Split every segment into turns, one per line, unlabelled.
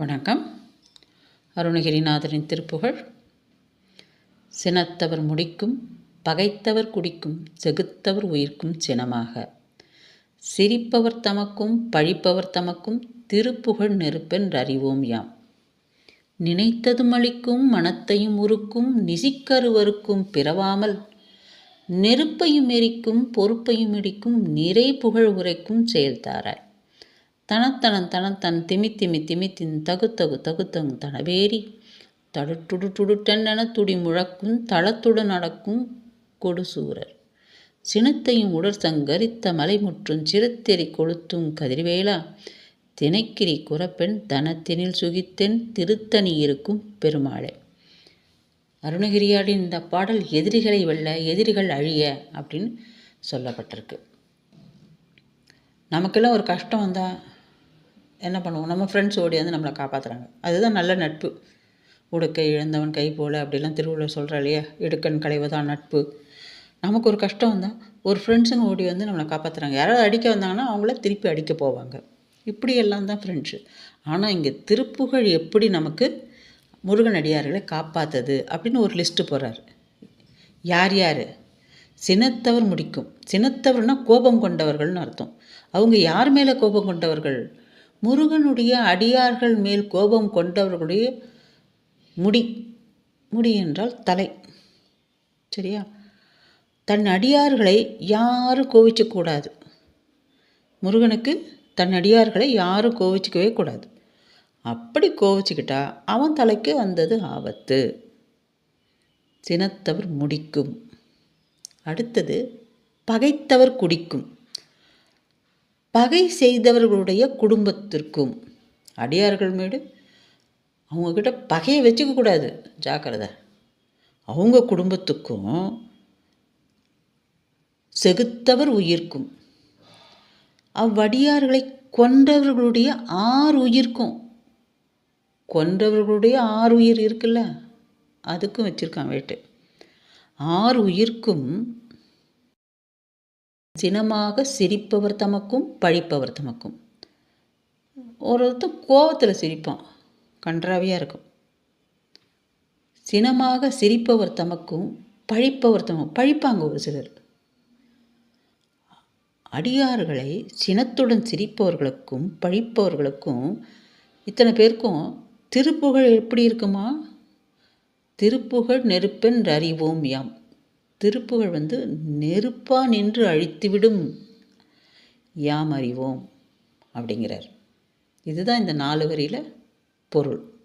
வணக்கம். அருணகிரிநாதரின் திருப்புகழ். சினத்தவர் முடிக்கும் பகைத்தவர் குடிக்கும் செகுத்தவர் உயிர்க்கும் சினமாக. சிரிப்பவர் தமக்கும் பழிப்பவர் தமக்கும் திருப்புகழ் நெருப்பென்றறிவோம் யாம். நினைத்ததும் அளிக்கும் மனத்தையும் உருக்கும் நிசிக்கருவருக்கும் பிறவாமல் நெருப்பையும் எரிக்கும் பொறுப்பையும் இடிக்கும் நிறை புகழ் உரைக்கும் செயல்தாராய். தனத்தனன் தனத்தன் திமி திமி திமித்தின் தகுத்தகு தகுத்தங் தனவேரி தடுட்டுடு துடுட்டென துடி முழக்கும் தளத்துடன் நடக்கும் கொடுசூரர். சினத்தையும் உடற்சங்கரித்த மலைமுற்றும் சிறுத்தெறி கொளுத்தும் கதிர்வேளா தினைக்கிரி குறப்பெண் தனத்தினில் சுகித்தென் திருத்தணி இருக்கும் பெருமாளே. அருணகிரியாடின் இந்த பாடல் எதிரிகளை வெல்ல எதிரிகள் அழிய அப்படின்னு சொல்லப்பட்டிருக்கு. நமக்கெல்லாம் ஒரு கஷ்டம் வந்தால் என்ன பண்ணுவோம்? நம்ம ஃப்ரெண்ட்ஸ் ஓடி வந்து நம்மளை காப்பாற்றுறாங்க அதுதான் நல்ல நட்பு. உடுக்கை இழந்தவன் கை போல அப்படிலாம் திருவிழா சொல்கிறா இல்லையா? இடுக்கன் களைவதான் நட்பு. நமக்கு ஒரு கஷ்டம் வந்தால் ஒரு ஃப்ரெண்ட்ஸுங்க ஓடி வந்து நம்மளை காப்பாற்றுறாங்க யாராவது அடிக்க வந்தாங்கன்னா அவங்கள திருப்பி அடிக்க போவாங்க. இப்படியெல்லாம் தான் ஃப்ரெண்ட்ஸு ஆனால் இங்கே திருப்புகழ் எப்படி நமக்கு முருகன் அடியார்களை காப்பாற்றுது அப்படின்னு ஒரு லிஸ்ட்டு போகிறார் யார் யார்? சினத்தவர் முடிக்கும். சினத்தவர்னால் கோபம் கொண்டவர்கள்னு அர்த்தம். அவங்க யார் மேலே கோபம் கொண்டவர்கள்? முருகனுடைய அடியார்கள் மேல் கோபம் கொண்டவர்களுடைய முடி முடி என்றால் தலை. சரியா? தன் அடியார்களை யாரும் கோவிச்சக்கூடாது முருகனுக்கு தன் அடியார்களை யாரும் கோவிச்சிக்கவே கூடாது. அப்படி கோவிச்சுக்கிட்டா அவன் தலைக்கு வந்தது ஆபத்து. சினத்தவர் முடிக்கும். அடுத்தது பகைத்தவர் குடிக்கும். பகை செய்தவர்களுடைய குடும்பத்திற்கும் அடியார்கள் மீது அவங்கக்கிட்ட பகையை வச்சுக்கக்கூடாது ஜாக்கிரதை. அவங்க குடும்பத்துக்கும் செகுத்தவர் உயிர்க்கும். அவ்வடியார்களை கொன்றவர்களுடைய ஆறு உயிர்க்கும். கொன்றவர்களுடைய ஆறு உயிர் இருக்குல்ல? அதுக்கும் வச்சுருக்கான் வேட்டு. ஆறு உயிர்க்கும் சினமாக சிரிப்பவர் தமக்கும் பழிப்பவர் தமக்கும். ஒருத்தர் கோவத்தில் சிரிப்பான். கன்றாவியாக இருக்கும். சினமாக சிரிப்பவர் தமக்கும் பழிப்பவர் தமக்கும். பழிப்பாங்க ஒரு சிலர். அடியார்களை சினத்துடன் சிரிப்பவர்களுக்கும் பழிப்பவர்களுக்கும் இத்தனை பேருக்கும் திருப்புகழ் எப்படி இருக்குமா? திருப்புகழ் நெருப்பென்று அறிவோம் யாம். திருப்புகழ் வந்து நெருப்பாக நின்று அழித்துவிடும். யாம் அறிவோம்? அப்படிங்கிறார். இதுதான் இந்த நாலு வரியில் பொருள்.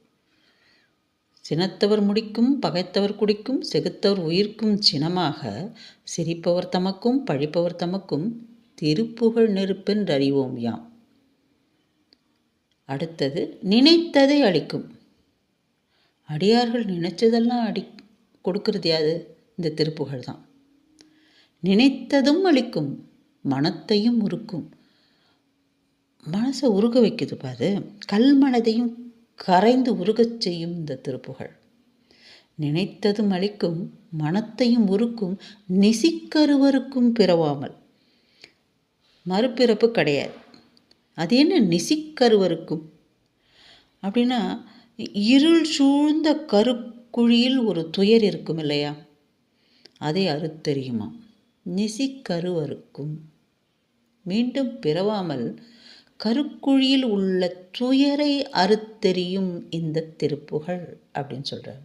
சினத்தவர் முடிக்கும் பகைத்தவர் குடிக்கும் செகுத்தவர் உயிர்க்கும் சினமாக சிரிப்பவர் தமக்கும் பழிப்பவர் தமக்கும் திருப்புகழ் நெருப்பென்று அறிவோம் யாம். அடுத்தது நினைத்ததை அளிக்கும். அடியார்கள் நினைச்சதெல்லாம் அடி கொடுக்கறது யாது? இந்த திருப்புகழ் தான் நினைத்ததும் அளிக்கும் மனத்தையும் உருக்கும். மனசை உருக வைக்குது பாரு. கல் மனதையும் கரைந்து உருகச் செய்யும் இந்த திருப்புகழ். நினைத்ததும் அளிக்கும் மனத்தையும் உருக்கும் நிசிக்கருவருக்கும் பிறவாமல். மறுபிறப்பு கிடையாது. அது என்ன நிசிக்கருவருக்கும்? அப்படின்னா இருள் சூழ்ந்த கருக்குழியில் ஒரு துயர் இருக்கும் இல்லையா? அதை அறுத்தெறியுமாம் நெசிக்கருவருக்கும். மீண்டும் பிறவாமல் கருக்குழியில் உள்ள துயரை அறுத்தெறியும் இந்த திருப்புகள் அப்படின்னு சொல்கிறார்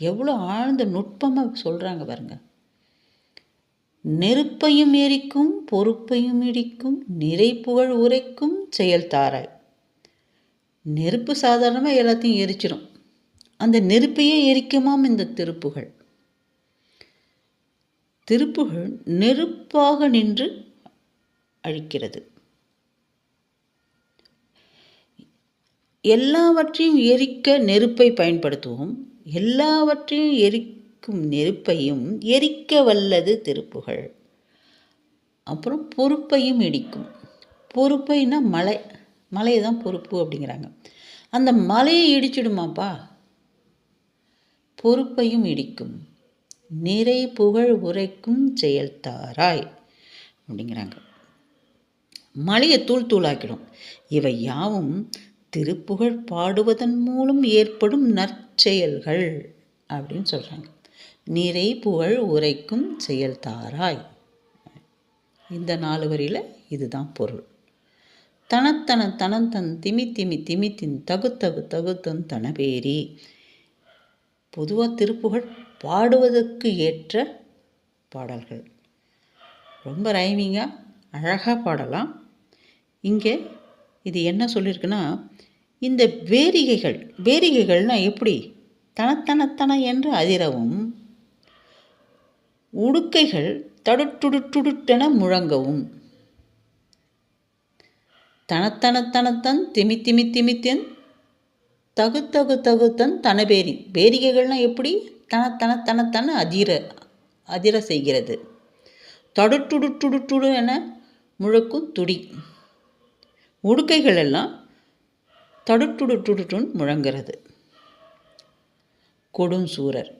எவ்வளோ ஆழ்ந்த நுட்பமாக சொல்கிறாங்க பாருங்க. நெருப்பையும் எரிக்கும் பொறுப்பையும் இடிக்கும் நிறை புகழ் உரைக்கும் செயல் தாராய். நெருப்பு சாதாரணமாக எல்லாத்தையும் எரிச்சிடும் அந்த நெருப்பையே எரிக்குமாம் இந்த திருப்புகள். திருப்புகள் நெருப்பாக நின்று அழிக்கிறது. எல்லாவற்றையும் எரிக்க நெருப்பை பயன்படுத்துவோம். எல்லாவற்றையும் எரிக்கும் நெருப்பையும் எரிக்க வல்லது திருப்புகள். அப்புறம் பொறுப்பையும் இடிக்கும். பொறுப்பைன்னா மலை மலையை தான் பொறுப்பு அப்படிங்கிறாங்க. அந்த மலையை இடிச்சிடுமாப்பா? பொறுப்பையும் இடிக்கும். நிறை புகழ் உரைக்கும் செயல்தாராய் அப்படிங்கிறாங்க. மலையை தூள் தூளாக்கிடும். இவை யாவும் திருப்புகழ் பாடுவதன் மூலம் ஏற்படும் நற்செயல்கள் அப்படின்னு சொல்கிறாங்க நிறை புகழ் உரைக்கும் செயல்தாராய். இந்த நாலு வரியில் இதுதான் பொருள். தனத்தன தனந்தன் திமி திமி திமித்தின் தகுத்தகு தகுத்தன் தனபேரி பொதுவாக திருப்புகழ் பாடுவதற்கு ஏற்ற பாடல்கள். ரொம்ப ரைமிங்காக அழகாக பாடலாம். இங்கே இது என்ன சொல்லியிருக்குன்னா இந்த வேரிகைகள் வேரிகைகள்னால் எப்படி? தனத்தனத்தன என்று அதிரவும் உடுக்கைகள் தடுட்டுடுட்டுடுட்டென முழங்கவும். தனத்தனத்தனத்தன் திமி திமி திமித்தன் தகு தகு தகுத்தன் தனபேரி. பேரிகைகள்னால் எப்படி? தன தனத்தன் அதிர அதிர செய்கிறது. தடுட்டுடுட்டுடுட்டுடு என முழக்கும் துடி. உடுக்கைகள் எல்லாம் தடுட்டுடுட்டுடுட்டுன்னு முழங்கிறது கொடும் சூரர்.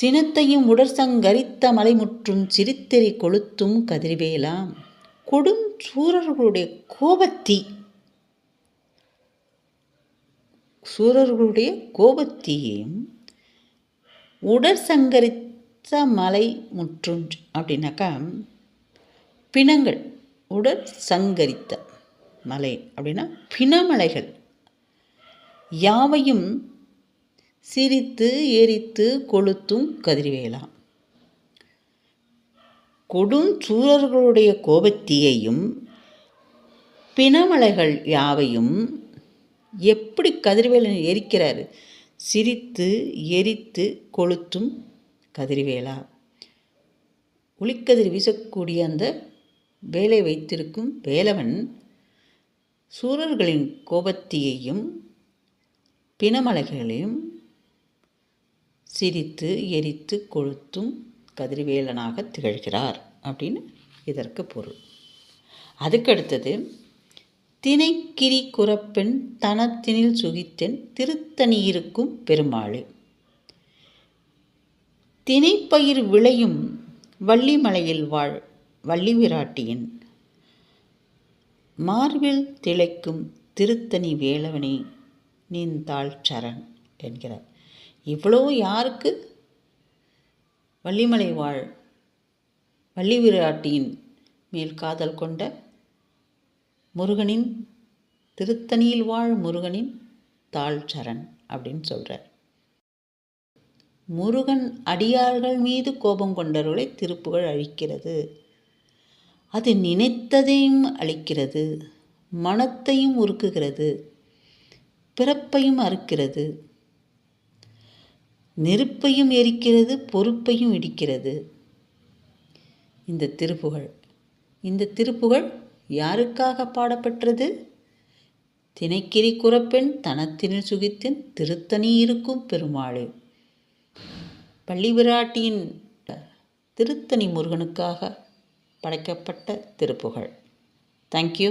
சினத்தையும் உடற்சங்கரித்த மலைமுற்றும் சிரித்தெறி கொளுத்தும் கதிர்வேலாம். கொடும் சூரர்களுடைய கோபத்தீ சூரர்களுடைய கோபத்தீயையும் உடற்சங்கரித்த மலை முற்றும் அப்படின்னாக்கா பிணங்கள் உடற் சங்கரித்த மலை அப்படின்னா பிணமலைகள். யாவையும் சிரித்து எரித்து கொளுத்தும் கதிர்வேலாம் கொடும் சூரர்களுடைய கோபத்தீயையும் பிணமலைகள் யாவையும் எப்படி கதிர்வேலன் எரிக்கிறார்? சிரித்து எரித்து கொளுத்தும் கதிர்வேலா. ஒளிக்கதிர் வீசக்கூடிய அந்த வேலை வைத்திருக்கும் வேலவன் சூரர்களின் கோபத்தியையும் பிணமலைகளையும் சிரித்து எரித்து கொளுத்தும் கதிர்வேலனாக திகழ்கிறார் அப்படின்னு இதற்கு பொருள். அதுக்கடுத்தது தினைக்கிரி குறப்பெண் தனத்தினில் சுகித்தென் திருத்தணியிருக்கும் பெருமாளே. தினைப்பயிர் விளையும் வள்ளிமலையில் வாழ் வள்ளி விராட்டியின் மார்பில் திளைக்கும் திருத்தணி வேலவனே நீந்தாள் சரண் என்கிறார். இவ்வளோ யாருக்கு? வள்ளிமலை வாழ் வள்ளி விராட்டியின் மேல் காதல் கொண்ட முருகனின் திருத்தணியில் வாழ் முருகனின் தாழ் சரண் அப்படின்னு சொல்கிறார் முருகன் அடியார்கள் மீது கோபம் கொண்டவர்களை திருப்புகழ் அழிக்கிறது. அது நினைத்ததையும் அழிக்கிறது. மனத்தையும் உருக்குகிறது. பிறப்பையும் அறுக்கிறது. நெருப்பையும் எரிக்கிறது பொறுப்பையும் இடிக்கிறது. இந்த திருப்புகழ். இந்த திருப்புகழ் யாருக்காக பாடப்பெற்றது? தினைக்கிரி குறப்பெண் தனத்தினில் சுகித்தின் திருத்தணி இருக்கும் பெருமாளே. பள்ளி விராட்டியின் திருத்தணி முருகனுக்காக படைக்கப்பட்ட திருப்புகழ். தேங்க்யூ